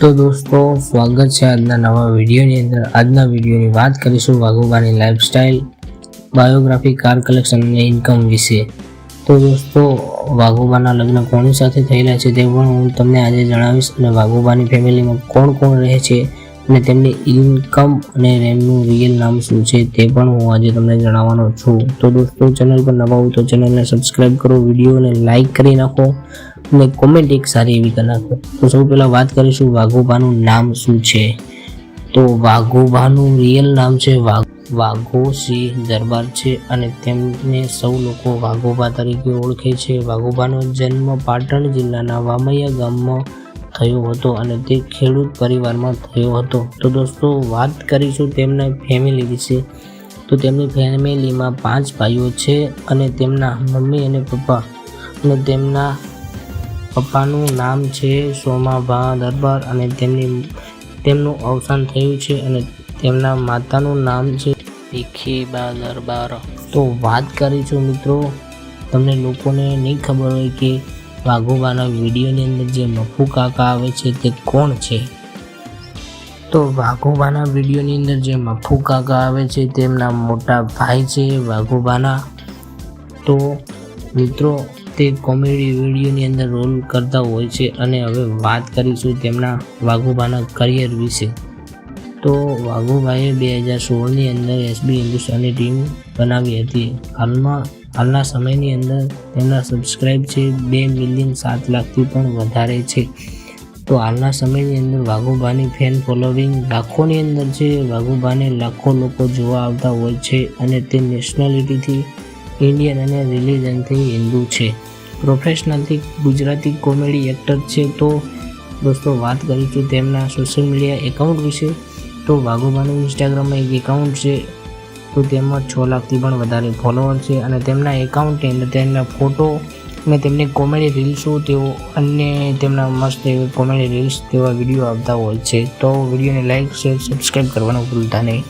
તો દોસ્તો, સ્વાગત છે આજના નવા વિડીયોની અંદર. આજના વિડીયોની વાત કરીશું વાઘુબાની લાઈફસ્ટાઈલ બાયોગ્રાફી કાર કલેક્શન અને ઇન્કમ વિશે. તો દોસ્તો, વાઘુબાના લગ્ન કોની સાથે થયેલા છે તે પણ હું તમને આજે જણાવીશ અને વાઘુબાની ફેમિલીમાં કોણ કોણ રહે છે અને તેમની ઇન્કમ અને એમનું રિયલ નામ શું છે તે પણ હું આજે તમને જણાવવાનો છું. તો દોસ્તો, ચેનલ પર નવા હોય તો ચેનલને સબસ્ક્રાઇબ કરો, વિડીયોને લાઈક કરી નાખો અને કોમેન્ટ એક સારી એવી કરી નાખો તો સૌ પહેલાં વાત કરીશું વાઘોબાનું નામ શું છે? તો વાઘોબાનું રિયલ નામ છે વાઘ સિંહ દરબાર છે અને તેમને સૌ લોકો વાઘોબા તરીકે ઓળખે છે. વાઘોબાનો જન્મ પાટણ જિલ્લાના વામૈયા ગામમાં થયો હતો અને તે ખેડૂત પરિવારમાં થયો હતો. તો દોસ્તો, વાત કરીશું તેમના ફેમિલી વિશે. તો તેમની ફેમિલીમાં પાંચ ભાઈઓ છે અને તેમના મમ્મી અને પપ્પા અને તેમના પપ્પાનું નામ છે સોમાભા દરબાર અને તેમની તેમનું અવસાન થયું છે અને તેમના માતાનું નામ છે ભીખીબા દરબાર. તો વાત કરીશું મિત્રો, તમને લોકોને નહીં ખબર હોય કે વાઘોબાના વિડીયોની અંદર જે મફુ કાકા આવે છે તે કોણ છે? તો વાઘોબાના વિડીયોની અંદર જે મફુ કાકા આવે છે તેમના મોટા ભાઈ છે વાઘોબાના. તો મિત્રો તે કોમેડી વિડીયોની અંદર રોલ કરતા હોય છે અને હવે વાત કરીશું તેમના વાઘુબાના કરિયર વિશે. તો વાઘુભાઈએ બે હજાર સોળની અંદર એસબી હિન્દુસ્તાની ટીમ બનાવી હતી. હાલમાં, હાલના સમયની અંદર તેમના સબસ્ક્રાઇબ છે બે મિલિયન સાત લાખથી પણ વધારે છે. તો હાલના સમયની અંદર વાઘુબાની ફેન ફોલોવિંગ લાખોની અંદર છે. વાઘુબાને લાખો લોકો જોવા આવતા હોય છે અને તે નેશનાલિટીથી ઇન્ડિયન અને રિલિજનથી હિન્દુ છે. પ્રોફેશનલથી ગુજરાતી કોમેડી એક્ટર છે તો દોસ્તો વાત કરીશું તેમના સોશિયલ મીડિયા એકાઉન્ટ વિશે. તો વાઘોબાનું ઇન્સ્ટાગ્રામમાં એક એકાઉન્ટ છે. તો તેમાં છ લાખથી પણ વધારે ફોલોઅર છે અને તેમના એકાઉન્ટની અંદર તેમના ફોટો અને તેમની કોમેડી રીલ્સો તેઓ અન્ય તેમના મસ્ત એવી કોમેડી રીલ્સ તેવા વીડિયો આવતા હોય છે. તો વિડીયોને લાઈક શેર સબસ્ક્રાઈબ કરવાનું ભૂલતા નહીં.